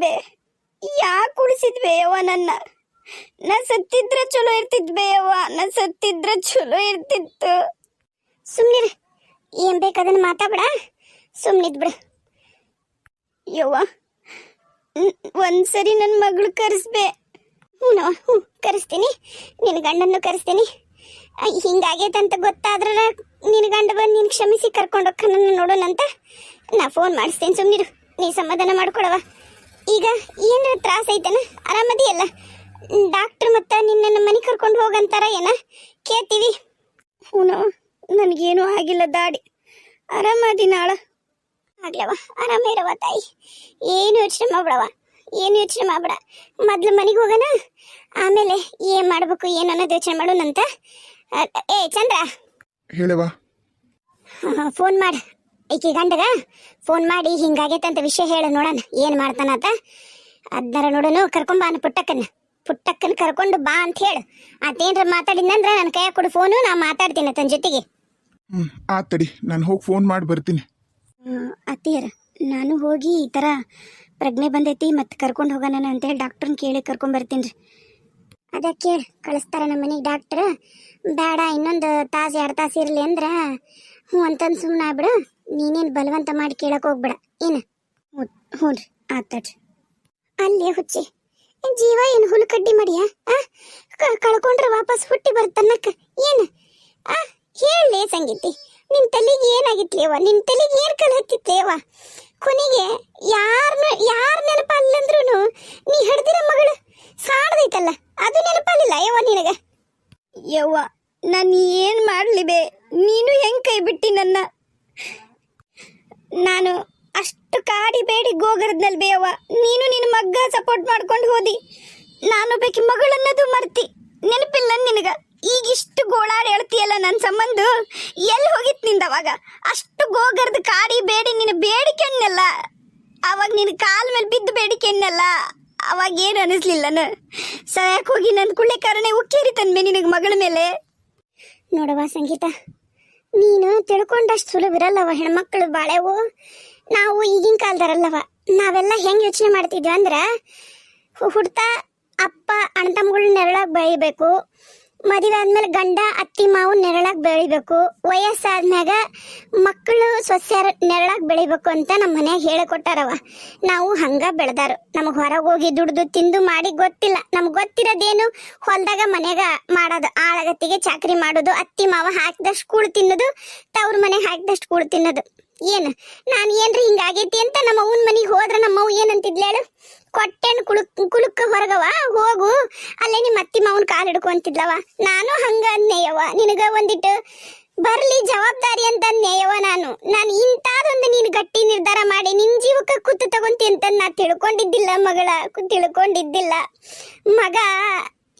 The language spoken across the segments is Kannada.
ಬೇ ಯಾಕೆ ಉಳಿಸಿದ್ವೆ ಯವ್ವ ನನ್ನ? ನಾ ಸತ್ತಿದ್ರೆ ಚಲೋ ಇರ್ತಿದ್ವೆ ಯವ್ವ. ನಾ ಸತ್ತಿದ್ರೆ ಚಲೋ ಇರ್ತಿತ್ತು. ಸುಮ್ನಿರ. ಏನ್ ಬೇಕದನ್ ಮಾತಾಡ ಸುಮ್ನಿದ್ ಬಿಡ. ಯವ್ವ ಒಂದ್ಸರಿ ನನ್ನ ಮಗಳು ಕರೆಸ್ಬೇ. ಹ್ಞೂ ಹ್ಞೂ, ಕರೆಸ್ತೀನಿ. ನಿನ್ನ ಗಂಡನ್ನು ಕರೆಸ್ತೀನಿ. ಹಿಂಗಾಗೈತಂತ ಗೊತ್ತಾದ್ರ ನಿನ್ನ ಗಂಡ ಬಂದು ನೀನು ಕ್ಷಮಿಸಿ ಕರ್ಕೊಂಡು ನನ್ನ ನೋಡೋಣಂತ ನಾ ಫೋನ್ ಮಾಡಿಸ್ತೇನೆ. ಸುಮ್ನಿರು. ನೀ ಸಮಾಧಾನ ಮಾಡ್ಕೊಡವ ಈಗ ಏನಾರ ತ್ರಾಸ ಐತನ? ಆರಾಮದಿಯಲ್ಲ? ಡಾಕ್ಟ್ರ್ ಮತ್ತೆ ನಿನ್ನ ಮನೆ ಕರ್ಕೊಂಡು ಹೋಗಂತಾರ ಏನ? ಕೇಳ್ತೀವಿ. ಹ್ಞೂ ನನಗೇನು ಆಗಿಲ್ಲ ದಾಡಿ. ಆರಾಮದಿನಾಳ ಆಗ್ಲವ ಆರಾಮ ಇರವ ತಾಯಿ. ಏನು ಯೋಚನೆ ಮಾಡ್ಬಿಡವ ಏನು ಯೋಚನೆ ಮಾಡ್ಬಿಡ. ಮೊದ್ಲು ಮನೆಗೆ ಹೋಗೋಣ ಆಮೇಲೆ ಏನ್ ಮಾಡ್ಬೇಕು ಏನು ಅನ್ನೋದು ಯೋಚನೆ ಮಾಡೋಣಂತ. ಏ ಚಂದ್ರ. ಹೇಳವಾ ಫೋನ್ ಮಾಡು. ಈಕಿ ಗಂಡಗ ಫೋನ್ ಮಾಡಿ ಹಿಂಗಾಗೈತಂತ ವಿಷಯ ಹೇಳು ನೋಡೋಣ ಏನು ಮಾಡ್ತಾನಾತ ಅದರ ನೋಡೋನು ಕರ್ಕೊಂಬಾನ ಪುಟ್ಟಕ್ಕನ್ನ ಪುಟ್ಟಕ್ಕನ್. ಕರ್ಕೊಂಡು ಬಾ ಅಂತ ಹೇಳು. ಅದೇನ್ರ ಮಾತಾಡಿದ್ನಂದ್ರ ನನ್ನ ಕೈಯಾಗ ಕೊಡು ಫೋನು ನಾ ಮಾತಾಡ್ತೀನಿ ತನ್ನ ಜೊತೆಗೆ. ಹ್ಞೂ ಆತಡಿ ನಾನು ಹೋಗಿ ಫೋನ್ ಮಾಡಿ ಬರ್ತೀನಿ. ಅತ್ತಿಯರ ನಾನು ಹೋಗಿ ಈ ಥರ ಪ್ರಜ್ಞೆ ಬಂದೈತಿ ಮತ್ತೆ ಕರ್ಕೊಂಡು ಹೋಗೋಣ ಅಂತೇಳಿ ಡಾಕ್ಟ್ರನ್ನ ಕೇಳಿ ಕರ್ಕೊಂಡು ಬರ್ತೀನಿ ರೀ ಅದ ಕೇಳಿ ಕಳಿಸ್ತಾರ ನಮ್ಮ ಮನೆಗೆ ಡಾಕ್ಟ್ರ್ ಬೇಡ ಇನ್ನೊಂದು ತಾಸು ಎರಡು ತಾಸು ಇರಲಿ ಅಂದ್ರೆ ಹ್ಞೂ ಅಂತಂದು ಸುಮ್ಮನೆ ಆಗ್ಬಿಡ. ನೀನೇನು ಬಲವಂತ ಮಾಡಿ ಕೇಳಕ್ಕೆ ಹೋಗ್ಬೇಡ. ಏನು? ಹ್ಞೂ ರೀ ಆತಡ್ರಿ ಅಲ್ಲೇ ಹುಚ್ಚಿ. ಜೀವ, ಏನು ಹುಲ್ಲು ಕಡ್ಡಿ ಮಾಡಿಯ? ಕಳ್ಕೊಂಡ್ರೆ ವಾಪಸ್ ಹುಟ್ಟಿ ಬರ್ತನ್ನಕ್ಕ ಏನು? ಆ? ಹೇಳಲೇ ಸಂಗೀತಿ. ನಿನ್ನ ತಲೆಗೆ ಏನಾಗಿತ್ತೇವ ನಿನ್ನ ತಲೆಗೆ ಏನು ಕಲ್ ಹತ್ತಿತ್ತೇವ ಕೊನೆಗೆ ಯಾರನ್ನ ಯಾರ ನೆನಪ ಅಲ್ಲಂದ್ರೂ ನೀ ಹಿಡ್ದಿರ ಮಗಳು ಸಾಡ್ದೈತಲ್ಲ ಅದು ನೆನಪಲ್ಲಿಲ್ಲ ಯವ್ವ ನಿನಗೆ? ಯವ್ವ, ನಾನು ಏನು ಮಾಡಲಿ ಬೇ? ನೀನು ಹೆಂಗೆ ಕೈ ಬಿಟ್ಟಿ ನನ್ನ? ನಾನು ಅಷ್ಟು ಕಾಡಿ ಬೇಡಿ ಗೋಗರದ್ನಲ್ಲಿ ಬೇವ ನೀನು ನಿನ್ನ ಮಗ್ಗ ಸಪೋರ್ಟ್ ಮಾಡ್ಕೊಂಡು ಹೋದಿ. ನಾನು ಬೇಕಿ ಮಗಳನ್ನದು ಮರ್ತಿ. ನೆನಪಿಲ್ಲ ನಿನಗ? ಈಗ ಇಷ್ಟು ಗೋಳಾಡಿ ಹೇಳ್ತೀಯಲ್ಲ ನನ್ನ ಸಂಬಂಧ? ಎಲ್ಲಿ ಹೋಗಿತ್ತು ನಿಂದವಾಗ? ಅಷ್ಟು ಗೋಗರ್ದ ಕಾಡಿ ಬೇಡಿ ನಿನ್ನ ಬೇಡಿಕೆನ್ನಲ್ಲ ಅವಾಗ ನಿನ್ನ ಕಾಲ ಮೇಲೆ ಬಿದ್ದು ಬೇಡಿಕೆನ್ನಲ್ಲ ಅವಾಗ ಏನು ಅನಿಸ್ಲಿಲ್ಲನ ಸರಿಯಾಗಿ ಹೋಗಿ ನನ್ನ ಕುಳ್ಳೆ ಕಾರಣ ಉಕ್ಕೇರಿ ತಂದ್ಮೆ ನಿನಗೆ ಮಗಳ ಮೇಲೆ. ನೋಡವಾ ಸಂಗೀತ. ನೀನು ತಿಳ್ಕೊಂಡಷ್ಟು ಸುಲಭ ಇರಲ್ಲವ ಹೆಣ್ಮಕ್ಳು ಬಾಳೆವು. ನಾವು ಈಗಿನ ಕಾಲದರಲ್ಲವ ನಾವೆಲ್ಲ ಹೆಂಗೆ ಯೋಚನೆ ಮಾಡ್ತಿದ್ವಿ ಅಂದ್ರ ಹುಡ್ತಾ ಅಪ್ಪ, ಅಣ್ಣ ತಮ್ಮಗಳನ್ನ ನೆರಳಾಗಿ ಬೆಳಿಬೇಕು ಮದುವೆ ಆದ್ಮೇಲೆ ಗಂಡ, ಅತ್ತಿ, ಮಾವು ನೆರಳಾಗಿ ಬೆಳಿಬೇಕು. ವಯಸ್ಸಾದ್ಮ್ಯಾಗ ಮಕ್ಕಳು ಸೊಸೆಯರ ನೆರಳಾಗಿ ಬೆಳಿಬೇಕು ಅಂತ ನಮ್ಮ ಮನ್ಯಾಗ ಹೇಳಿಕೊಟ್ಟಾರವ ನಾವು ಹಂಗ ಬೆಳೆದಾರು. ನಮಗೆ ಹೊರಗೆ ಹೋಗಿ ದುಡ್ದು ತಿಂದು ಮಾಡಿ ಗೊತ್ತಿಲ್ಲ. ನಮ್ಗೆ ಗೊತ್ತಿರೋದೇನು? ಹೊಲದಾಗ ಮನ್ಯಾಗ ಮಾಡೋದು. ಆಳಗತ್ತಿಗೆ ಚಾಕ್ರಿ ಮಾಡೋದು, ಅತ್ತಿ, ಮಾವ ಹಾಕಿದಷ್ಟು ಕೂಳು ತಿನ್ನೋದು, ತವ್ರ ಮನೆಗೆ ಹಾಕಿದಷ್ಟು ಕೂಳು ತಿನ್ನೋದು. ಏನು? ನಾನು ಏನ್ರಿ ಹಿಂಗಾಗೈತಿ ಅಂತ ನಮ್ಮ ಅವ್ವನ ಮನೆಗೆ ಹೋದ್ರೆ ನಮ್ಮ ಏನು ಏನಂತಿದ್ಲು ಹೇಳು? ಕೊಟ್ಟೆನ್ ಕುಳುಕ್ ಕುಳುಕ್ಕ ಹೊರಗವ ಹೋಗು. ಅಲ್ಲೇ ನಿಮ್ಮ ಅತ್ತಿ ಮಾವನ ಕಾಲು ಹಿಡ್ಕೊಂತಿದ್ಲವ ನಾನು ಹಂಗ ಅನ್ನೇಯವ ನಿನಗ ಒಂದಿಟ್ಟು ಬರ್ಲಿ ಜವಾಬ್ದಾರಿ ಅಂತ ಅನ್ನೇಯವ ನಾನು. ನಾನು ಇಂಥದೊಂದು ನೀನು ಗಟ್ಟಿ ನಿರ್ಧಾರ ಮಾಡಿ ನಿನ್ ಜೀವಕ್ಕೆ ಕುತ್ತು ತಗೊಂತಿ ಅಂತ ನಾ ತಿಳ್ಕೊಂಡಿದ್ದಿಲ್ಲ ಮಗಳ, ತಿಳ್ಕೊಂಡಿದ್ದಿಲ್ಲ. ಮಗ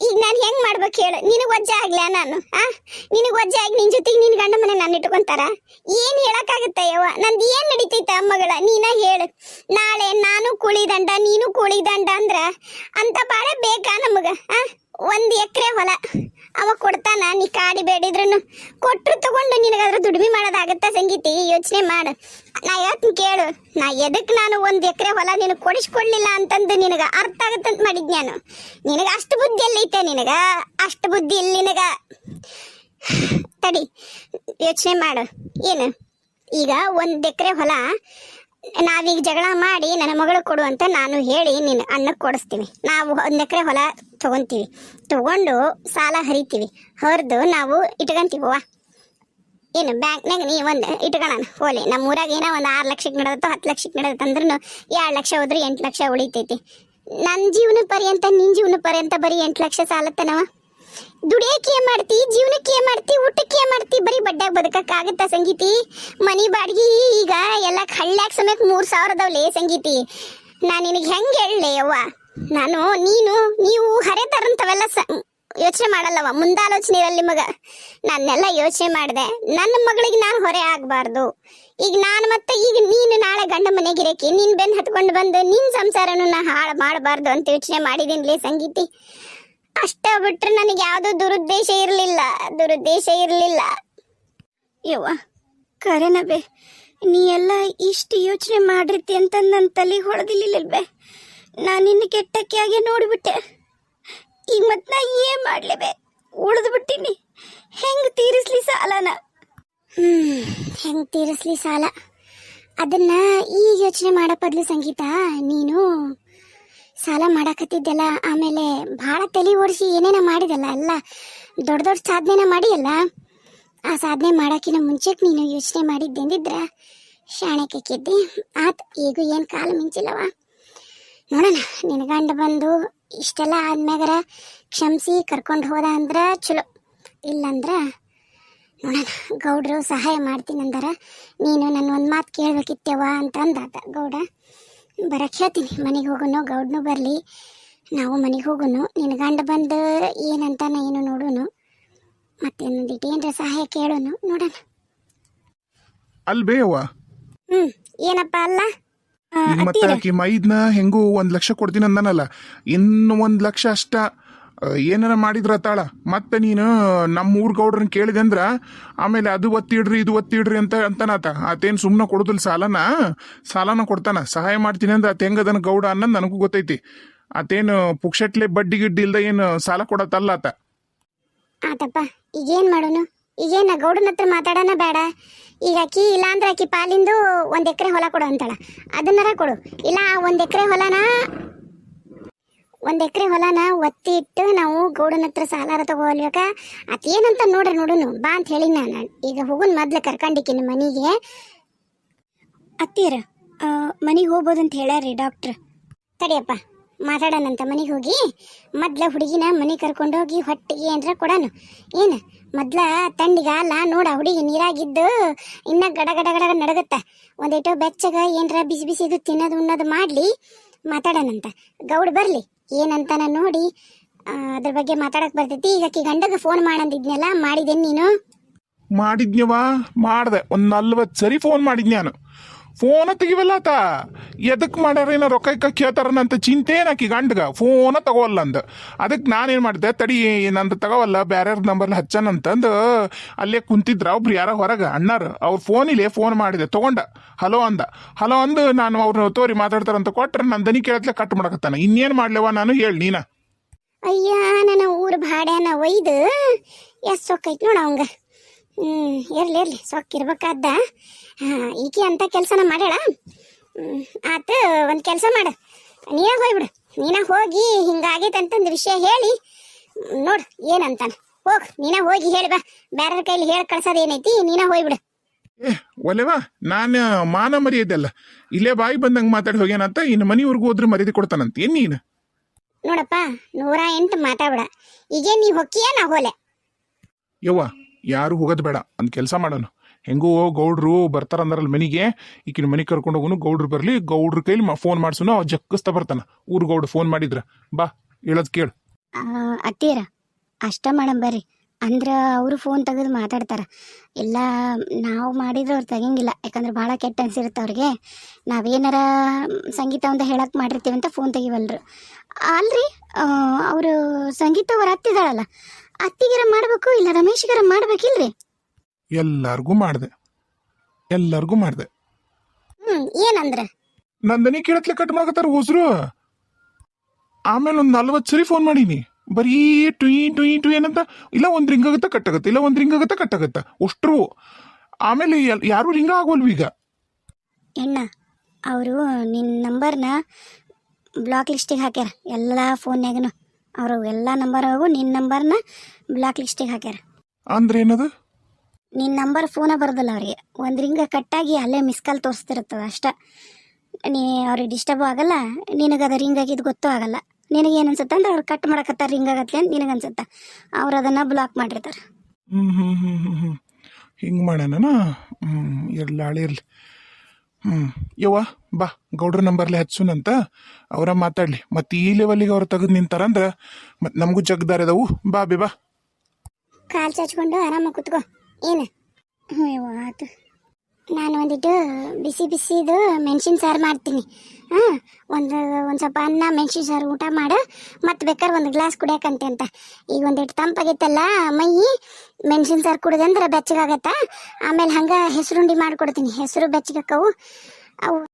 ಈಗ ನಾನು ಹೆಂಗ್ ಮಾಡ್ಬೇಕು ಹೇಳು. ನಿನಗೆ ವಜ್ಜೆ ಆಗ್ಲಾ ನಾನು? ಆ? ನಿನಗೆ ವಜ್ಜೆ ಆಗಿ ನಿನ್ ಜೊತೆಗೆ ನಿನ್ ಗಂಡ ಮನೆ ನಾನು ಇಟ್ಕೊಂತಾರ? ಏನ್ ಹೇಳಕ್ಕಾಗತ್ತ ಯವ್ವ? ನಂದು ಏನ್ ನಡೀತೈತ ಮಗಳ ನೀನ ಹೇಳು. ನಾಳೆ ನಾನು ಕೂಳಿ ದಂಡ ನೀನು ಕೂಳಿ ದಂಡ ಅಂದ್ರ ಅಂತ ಬಾಳೆ ಬೇಕಾ ನಮಗ? ಆ? ಒಂದ್ ಎಕರೆ ಹೊಲ. ಅವ ಕೊಡ್ತಾನ, ನೀ ಕಾಡಿ ಬೇಡಿದ್ರು ಕೊಟ್ಟರು ತಗೊಂಡು ನಿನಗಾದ್ರೆ ದುಡಿಮೆ ಮಾಡೋದಾಗತ್ತ ಸಂಗೀತಿ? ಯೋಚನೆ ಮಾಡು. ನಾ ಹೇಳ್ತೀನಿ ಕೇಳು. ನಾ ಎದಕ್ಕೆ ನಾನು ಒಂದು ಎಕರೆ ಹೊಲ ನಿನಗೆ ಕೊಡಿಸ್ಕೊಡ್ಲಿಲ್ಲ ಅಂತಂದು ನಿನಗೆ ಅರ್ಥ ಆಗತ್ತಂತ ಮಾಡಿದ್ ನಾನು. ನಿನಗೆ ಅಷ್ಟು ಬುದ್ಧಿ ಎಲ್ಲೈತೆ ನಿನಗ? ಅಷ್ಟು ಬುದ್ಧಿ ಇಲ್ಲಿ ನಿನಗ? ತಡಿ, ಯೋಚನೆ ಮಾಡು. ಏನು? ಈಗ ಒಂದು ಎಕರೆ ಹೊಲ ನಾವೀಗ ಜಗಳ ಮಾಡಿ ನನ್ನ ಮಗಳು ಕೊಡು ಅಂತ ನಾನು ಹೇಳಿ ನಿನ್ನ ಅಣ್ಣಕ್ಕೆ ಕೊಡಿಸ್ತೀವಿ. ನಾವು ಒಂದು ಎಕರೆ ಹೊಲ ತಗೊಂತೀವಿ. ತಗೊಂಡು ಸಾಲ ಹರಿತೀವಿ. ಹರಿದು ನಾವು ಇಟ್ಕೊಂತೀವವ್ವ ಏನು ಬ್ಯಾಂಕ್ನಾಗ ನೀ ಒಂದು ಇಟ್ಕೊಳ್ಳೋಣ ಹೋಲಿ. ನಮ್ಮ ಊರಾಗ ಏನೋ ಒಂದು ಆರು ಲಕ್ಷಕ್ಕೆ ನಡೆದತ್ತೋ ಹತ್ತು ಲಕ್ಷಕ್ಕೆ ನಡೆದತ್ತ ಅಂದ್ರೂ ಎರಡು ಲಕ್ಷ ಹೋದ್ರೆ ಎಂಟು ಲಕ್ಷ ಉಳಿತೈತಿ. ನನ್ನ ಜೀವನ ಪರ್ಯಂತ ನಿನ್ನ ಜೀವನ ಪರ್ಯಂತ ಬರೀ ಎಂಟು ಲಕ್ಷ ಸಾಲತ್ತನವ ದುಡಿಯಕ್ಕೆ ಏನ್ ಮಾಡ್ತಿ? ಜೀವನಕ್ಕೆ ಏನ್ ಮಾಡ್ತಿ? ಊಟಕ್ಕೆ ಏನ್ ಮಾಡ್ತಿ? ಬರೀ ಬಡ್ಡ್ಯಾಗ ಬದುಕಕ್ಕಾಗತ್ತ ಸಂಗೀತಿ? ಮನಿ ಬಾಡಿಗೆ ಈಗ ಎಲ್ಲ ಹಳ್ಳ್ಯಾಗ ಸಮೇತ ಮೂರ್ ಸಾವಿರದವ್ಲೇ ಸಂಗೀತಿ. ನಾನು ನಿನಗೆ ಹೆಂಗೆ ಹೇಳಲೆ ಅವ್ವ? ನಾನು, ನೀನು, ನೀವು ಹರೆ ತರಂತವೆಲ್ಲ ಸ ಯೋಚನೆ ಮಾಡಲ್ಲವ ಮುಂದಾಲೋಚನೆ ಇರಲ್ಲ ಮಗ ನಾನೆಲ್ಲ ಯೋಚನೆ ಮಾಡಿದೆ. ನನ್ನ ಮಗಳಿಗೆ ನಾನು ಹೊರೆ ಆಗಬಾರ್ದು. ಈಗ ನಾನು ಮತ್ತೆ ಈಗ ನೀನು ನಾಳೆ ಗಂಡ ಮನೆಗಿರಕ್ಕೆ ನೀನ್ ಬೆನ್ ಹತ್ಕೊಂಡು ಬಂದು ನಿನ್ ಸಂಸಾರನು ನಾ ಹಾಳು ಮಾಡಬಾರ್ದು ಅಂತ ಯೋಚನೆ ಮಾಡಿದೀನಿಲೇ ಸಂಗೀತಿ. ಅಷ್ಟ ಬಿಟ್ರೆ ನನಗೆ ಯಾವ್ದು ದುರುದ್ದೇಶ ಇರಲಿಲ್ಲ. ದುರುದ್ದೇಶ ಇರಲಿಲ್ಲ. ಯವ್ವ ಕರೆನ ಬೇ ನೀ ಎಲ್ಲ ಇಷ್ಟು ಯೋಚನೆ ಮಾಡಿರ್ತಿ ಅಂತ ನನ್ನ ತಲೆಗೆ ಹೊಡೆದಿಲ್ಲಿಲ್ವೇ ನಾನು ನಿನ್ನ ಕೆಟ್ಟಕ್ಕಿಯಾಗೆ ನೋಡಿಬಿಟ್ಟೆ. ಈಗ ಮತ್ತೆ ನಾ ಏನು ಮಾಡಲೇಬೇ ಉಳಿದು ಬಿಟ್ಟಿನಿ ಹೆಂಗೆ ತೀರಿಸ್ಲಿ ಸಾಲನ? ಹ್ಮ್, ಹೆಂಗ್ ತೀರಿಸ್ಲಿ ಸಾಲ? ಅದನ್ನ ಈಗ ಯೋಚನೆ ಮಾಡೋ ಬದ್ಲು ಸಂಗೀತ. ನೀನು ಸಾಲ ಮಾಡಕತ್ತಿದ್ದೆಲ್ಲ, ಆಮೇಲೆ ಭಾಳ ತಲೆ ಓಡಿಸಿ ಏನೇನ ಮಾಡಿದಲ್ಲ, ಎಲ್ಲ ದೊಡ್ಡ ದೊಡ್ಡ ಸಾಧನೆನ ಮಾಡಿಯಲ್ಲ? ಆ ಸಾಧನೆ ಮಾಡೋಕ್ಕಿಂತ ಮುಂಚೆ ನೀನು ಯೋಚನೆ ಮಾಡಿದ್ದೆಂದಿದ್ರ? ಕಿಕ್ಕಿದ್ದೆ ಆತ್, ಈಗ ಏನು ಕಾಲು ಮಿಂಚಿಲ್ಲವ? ನೋಡೋಣ ನಿನ್ನ ಬಂದು ಇಷ್ಟೆಲ್ಲ ಆದ್ಮ್ಯಾಗರ ಕ್ಷಮಿಸಿ ಕರ್ಕೊಂಡು ಹೋದ ಅಂದ್ರೆ ಚಲೋ. ಇಲ್ಲಂದ್ರೆ? ನೋಡೋಣ, ಗೌಡ್ರು ಸಹಾಯ ಮಾಡ್ತೀನಿ ಅಂದಾರ ನೀನು ನನ್ನ ಒಂದು ಮಾತು ಕೇಳ್ಬೇಕಿತ್ತೇವಾ ಅಂತ ಅಂದಾತ ಗೌಡ. ಬರಕ್ಕೆ ಹೇಳ್ತೀನಿ. ಮನೆಗೆ ಹೋಗೋನು ಗೌಡ್ನು ಬರಲಿ. ನಾವು ಮನೆಗೆ ಹೋಗೋನು ನಿನ್ನ ಗಂಡ ಬಂದು ಏನಂತಾನ ಏನು ನೋಡೋನು ಮತ್ತೆ ಒಂದಿಟ್ಟು ಏನರ ಸಹಾಯ ಕೇಳೋನು ನೋಡೋಣ. ಅಲ್ಲಿ ಬೇಯವ್ವ ಹ್ಞೂ ಏನಪ್ಪ ಅಲ್ಲ? ಆ, ಮತ್ತೆ ಅತ್ತೀರ. ಆಕಿ ಮೈದ್ನ ಹೆಂಗೂ ಒಂದ್ ಲಕ್ಷ ಕೊಡ್ತೀನಿ ಅಂದನಲ್ಲ ಇನ್ನು ಒಂದ್ ಲಕ್ಷ ಅಷ್ಟ ಏನಾರ ಮಾಡಿದ್ರ ತಾಳ, ಮತ್ತೆ ನೀನು ನಮ್ಮ ಊರ್ ಗೌಡ್ರನ್ ಕೇಳಿದೆ ಅಂದ್ರ, ಆಮೇಲೆ ಅದು ಒತ್ತಿಡ್ರಿ, ಇದು ಒತ್ತಿಡ್ರಿ ಅಂತ ಅಂತನಾತ. ಆತೇನ್ ಸುಮ್ಮನೆ ಕೊಡೋದಿಲ್ಲ ಸಾಲನ. ಸಾಲನ ಕೊಡ್ತಾನ. ಸಹಾಯ ಮಾಡ್ತೀನಿ ಅಂದ್ರೆ ಆತ ಹೆಂಗದನ ಗೌಡ ಅನ್ನೋದು ನನಗೂ ಗೊತ್ತೈತಿ. ಆತೇನು ಪುಕ್ಷಟ್ಲೆ ಬಡ್ಡಿ ಗಿಡ್ಡಿ ಇಲ್ದ ಏನು ಸಾಲ ಕೊಡತ್ತಲ್ಲ ಆತ. ಆತಪ್ಪ, ಈಗೇನು ಮಾಡೋನು? ಈಗೇನ ಗೌಡನ ಹತ್ರ ಮಾತಾಡೋಣ ಬೇಡ. ಈಗ ಅಕ್ಕಿ ಇಲ್ಲ ಅಂದ್ರೆ ಅಕ್ಕಿ ಪಾಲಿಂದು ಒಂದು ಎಕರೆ ಹೊಲ ಕೊಡು ಅಂತಾಳ. ಅದನ್ನರ ಕೊಡು. ಇಲ್ಲ ಒಂದು ಎಕರೆ ಹೊಲನ ಒಂದು ಎಕರೆ ಹೊಲನ ಒತ್ತಿ ಇಟ್ಟು ನಾವು ಗೌಡನ ಹತ್ರ ಸಾಲಾರ ತಗೋಲ್ಬೇಕ ಏನಂತ ನೋಡ್ರಿ ನೋಡುನು. ಬಾ ಅಂತ ಹೇಳಿ ನಾನು. ಈಗ ಹೋಗುನ್ ಮೊದ್ಲು ಕರ್ಕೊಂಡಿಕ್ಕಿನ ಮನೆಗೆ. ಅತ್ತೀರ ಮನೆಗೆ ಅಂತ ಹೇಳ್ಯಾರಿ ಡಾಕ್ಟ್ರ್. ತಡಿಯಪ್ಪ ಮಾತಾಡೋಣಂತ ಮನೆಗೆ ಹೋಗಿ. ಮೊದ್ಲ ಹುಡುಗಿನ ಮನೆ ಕರ್ಕೊಂಡು ಹೋಗಿ ಹೊಟ್ಟಿಗೆ ಏನ್ರ ಕೊಡೋಣ ಏನು ಮೊದ್ಲ ತಂಡಿಗಾಲ ನೋಡ ಹುಡುಗಿ ನೀರಾಗಿದ್ದು ಇನ್ನ ಗಡ ಗಡ ಗಡ ನಡಗತ್ತ. ಒಂದೇಟೋ ಬೆಚ್ಚಗ ಏನರ ಬಿಸಿ ಬಿಸಿದು ತಿನ್ನೋದು ಉಣ್ಣೋದು ಮಾಡ್ಲಿ. ಮಾತಾಡೋಣಂತ ಗೌಡ್ ಬರ್ಲಿ. ಏನಂತಾನ ನೋಡಿ ಆ, ಅದ್ರ ಬಗ್ಗೆ ಮಾತಾಡಕ್ ಬರ್ತೈತಿ. ಈಗ ಆಕಿ ಗಂಡಗ ಫೋನ್ ಮಾಡಂದಿದ್ನಲ್ಲ ಮಾಡಿದೇನ್ ನೀನು? ಮಾಡಿದ್ನವಾ ಮಾಡ್ದೆ. ಒಂದ್ ನಲ್ವತ್ ಸರಿ ಫೋನ್ ಮಾಡಿದ್ ನಾನು. ಫೋನ ತೆಗಿವಲ್ಲತ? ಎದಕ್ಕೆ ಎದಕ್ ಮಾಡ್ಯಾರ ಏನೋ ರೊಕ್ಕ ಇಕ್ಕ ಕೇಳ್ತಾರನಂತ ಚಿಂತೆ ನಾಕಿ ಗಂಡಗ. ಫೋನ ತಗೋವಲ್ಲ ಅಂದ ಅದಕ್ಕೆ ನಾನೇನು ಮಾಡಿದೆ? ತಡಿ, ನಂದು ತಗೋವಲ್ಲ, ಬ್ಯಾರ್ಯಾರ ನಂಬರ್ಲಿ ಹಚ್ಚನಂತಂದು ಅಲ್ಲೇ ಕುಂತಿದ್ರ ಒಬ್ರು ಯಾರ ಹೊರಗೆ, ಅಣ್ಣಾರು. ಅವ್ರ ಫೋನಿಲೇ ಫೋನ್ ಮಾಡಿದೆ. ತಗೊಂಡ. ಹಲೋ ಅಂದ. ಹಲೋ ಅಂದು ನಾನು ಅವ್ರನ್ನ ತೋರಿ ಮಾತಾಡ್ತಾರಂತ ಕೊಟ್ರೆ ನನ್ನ ದನಿ ಕೇಳತ್ಲೆ ಕಟ್ ಮಾಡಕತ್ತಾನ. ಇನ್ನೇನು ಮಾಡ್ಲೇವ ನಾನು ಹೇಳಿ ನೀನ. ಅಯ್ಯ, ನನ್ನ ಊರು ಭಾಡ್ಯಾನ ಒಯ್ದು. ಎಷ್ಟು ಸೊಕ್ಕೈತಿ ನೋಡ ಅವಂಗ. ಹ್ಞೂ ಇರ್ಲಿ ಇರ್ಲಿ. ಸೊಕ್ಕ ಇರ್ಬೇಕಾದ ಈಕಿ ಅಂತ ಕೆಲಸನ ಮಾಡ್ಯಾಳ? ಆತ ಒಂದು ಕೆಲಸ ಮಾಡ. ನೀನ ಹೋಗ್ಬಿಡು ನೀನ ಹೋಗಿ ಹಿಂಗಾಗೈತೆ ಅಂತಂದು ವಿಷಯ ಹೇಳಿ. ನೋಡು ಏನಂತಾನೆ. ಹೋಗ್ ನೀನ ಹೋಗಿ ಹೇಳಿ ಬಾ. ಬೇರೆ ಕೈಲಿ ಹೇಳಿ ಕಳ್ಸೋದು ಏನೈತಿ ನೀನ ಹೋಗ್ಬಿಡು ಏ ಒಲೆವಾ ನಾನು ಮಾನ ಮರ್ಯಾದಲ್ಲ ಇಲ್ಲೇ ಬಾಯಿ ಬಂದಂಗೆ ಮಾತಾಡಿ ಹೋಗ್ಯಾನಂತ ಇನ್ನು ಮನೆಯವ್ರಿಗೂ ಹೋದ್ರೆ ಮರ್ಯಾದೆ ಕೊಡ್ತಾನಂತ. ಏನು ನೀನು? ನೋಡಪ್ಪ ನೂರ ಎಂಟು ಮಾತಾಡ್ಬೇಡ. ಈಗೇನು ನೀ ಹೊಕ್ಕಿಯ ನಾ ಹೋಲೆ? ಯವ್ವ ಯಾರು ಹೋಗೋದು ಬೇಡ. ಒಂದು ಕೆಲಸ ಮಾಡೋಣ ಹೆಂಗೂ ಗೌಡ್ರು ಬರ್ತಾರಂದ್ರಲ್ಲ ಮನೆಗೆ, ಈಕಿನ ಮನೆಗೆ ಕರ್ಕೊಂಡು ಹೋಗೋನು ಗೌಡ್ರು ಬರಲಿ, ಗೌಡ್ರ ಕೈಲಿ ಫೋನ್ ಮಾಡ್ಸೋನು, ಅವ್ ಜಕ್ಕಸ್ತಾ ಬರ್ತಾನ. ಊರು ಗೌಡ್ರು ಫೋನ್ ಮಾಡಿದ್ರ. ಬಾ, ಹೇಳೋದು ಕೇಳು. ಅತ್ತೀರ ಅಷ್ಟ ಮಾಡಮ್ ಬರ್ರಿ. ಅಂದ್ರೆ ಅವರು ಫೋನ್ ತೆಗೆದು ಮಾತಾಡ್ತಾರ. ಎಲ್ಲ ನಾವು ಮಾಡಿದ್ರೆ ಅವ್ರು ತೆಗಂಗಿಲ್ಲ. ಯಾಕಂದ್ರೆ ಭಾಳ ಕೆಟ್ಟ ಅನ್ಸಿರುತ್ತೆ ಅವ್ರಿಗೆ. ನಾವೇನಾರ ಸಂಗೀತ ಅಂತ ಹೇಳಕ್ ಮಾಡಿರ್ತೀವಿ ಅಂತ ಫೋನ್ ತೆಗಿವಲ್ರು. ಅಲ್ರಿ ಅವರು ಸಂಗೀತ ಅವ್ರ ಹತ್ತಿದಾಳಲ್ಲ ಅತ್ತಿಗೆರ ಮಾಡ್ಬೇಕು, ಇಲ್ಲ ರಮೇಶ್ಗರ ಮಾಡ್ಬೇಕಿಲ್ರಿ? ಎಲ್ಲಾರ್ಗೂ ಮಾಡಿದೆ. ಎಲ್ಲರಿಗೂ ಮಾಡಿದೆ. ಹ್ಮ್ ಏನಂದ್ರ? ನಂದನಿ ಕೇಳತ್ಲೆ ಕಟ್ ಮಾಡಕತ್ತಾರ ಉಸ್ರು? ಆಮೇಲೆ ಒಂದು ನಲ್ವತ್ತು ಸರಿ ಫೋನ್ ಮಾಡೀನಿ. ಬರೀ ಟುಯಿ ಟುಯಿ ಟುಯಿ ಏನಂತ ಇಲ್ಲ ಒಂದು ರಿಂಗ್ ಆಗುತ್ತೆ ಕಟ್ಟಾಗತ್ತೆ ಇಲ್ಲ ಒಂದು ರಿಂಗ್ ಆಗುತ್ತೆ ಕಟ್ಟಾಗತ್ತ ಅಷ್ಟ್ರು ಆಮೇಲೆ ಎಲ್- ಯಾರು ರಿಂಗ ಆಗೋಲ್ವ ಈಗ. ಎಣ್ಣ ಅವರು ನಿನ್ನ ನಂಬರ್ನ ಬ್ಲಾಕ್ ಲಿಸ್ಟಿಗೆ ಹಾಕ್ಯಾರ ಎಲ್ಲ ಫೋನ್ಯಾಗನು. ಅವರು ಎಲ್ಲ ನಂಬರ್ಗೂ ನಿನ್ನ ನಂಬರ್ನ ಬ್ಲಾಕ್ ಲಿಸ್ಟಿಗೆ ಹಾಕ್ಯಾರ. ಅಂದ್ರೆ ಏನದು? ನಿನ್ನ ನಂಬರ್ ಫೋನೇ ಬರೋದಿಲ್ಲ ಅವರಿಗೆ. ಒಂದು ರಿಂಗ ಕಟ್ಟಾಗಿ ಅಲ್ಲೇ ಮಿಸ್ ಕಾಲ್ ತೋರಿಸ್ತಿರ್ತದೆ ಅಷ್ಟ. ನೀ ಅವ್ರಿಗೆ ಡಿಸ್ಟರ್ಬ್ ಆಗಲ್ಲ ನಿನಗೆ ಅದು ರಿಂಗ್ ಆಗಿದ್ದು ಗೊತ್ತೂ ಆಗಲ್ಲ. ನಿನಗೆ ಏನು ಅನ್ಸುತ್ತೆ ಅಂದ್ರೆ ಅವ್ರು ಕಟ್ ಮಾಡಕತ್ತಾರ ರಿಂಗ್ ಆಗತ್ತೆ ಅಂತ ನಿನಗೆ ಅನ್ಸುತ್ತೆ. ಅವ್ರು ಅದನ್ನು ಬ್ಲಾಕ್ ಮಾಡಿರ್ತಾರೆ. ಹ್ಞೂ ಹ್ಞೂ ಹ್ಞೂ ಹ್ಞೂ ಹ್ಞೂ ಹಿಂಗೆ ಮಾಡೋಣ ಹ್ಞೂ ಇರ್ಲಿ ಹಳೆ ಇರಲಿ. ಹ್ಮ್. ಯವ್ವ ಬಾ ಗೌಡ್ರ ನಂಬರ್ಲಿ ಹಚ್ಚುನಂತ ಅವರ ಮಾತಾಡ್ಲಿ. ಮತ್ತೆ ಈ ಲೆವೆಲಿಗೆ ಅವ್ರು ತೆಗೆದು ನಿಂತಾರಂದ್ರ ಮತ್ತೆ ನಮಗೂ ಜಗ್ದಾರ ಅದಾವು. ಬಾ ಬಿ ಬಾ. ಕಾಲ್ ಚಾಚ್ಕೊಂಡು ಆರಾಮಾಗಿ ಕುತ್ಕೋ. ಏನು? ಹ್ಞೂ ಆತು. ನಾನು ಒಂದಿಟ್ಟು ಬಿಸಿ ಬಿಸಿದು ಮೆಣಸಿನ ಸಾರು ಮಾಡ್ತೀನಿ. ಹಾಂ, ಒಂದು ಒಂದು ಸ್ವಲ್ಪ ಅನ್ನ, ಮೆಣಸಿನ ಸಾರು ಊಟ ಮಾಡು. ಮತ್ತು ಬೇಕಾದ್ರೆ ಒಂದು ಗ್ಲಾಸ್ ಕುಡಿಯಕಂತೆ ಅಂತ. ಈಗ ಒಂದಿಟ್ಟು ತಂಪಾಗೈತಲ್ಲ ಮೈ, ಮೆಣಸಿನ ಸಾರು ಕುಡಿದಂದ್ರೆ ಬೆಚ್ಚಗಾಗತ್ತಾ? ಆಮೇಲೆ ಹಂಗೆ ಹೆಸರುಂಡಿ ಮಾಡ್ಕೊಡ್ತೀನಿ. ಹೆಸರು ಬೆಚ್ಚಗಕ್ಕವು ಅವು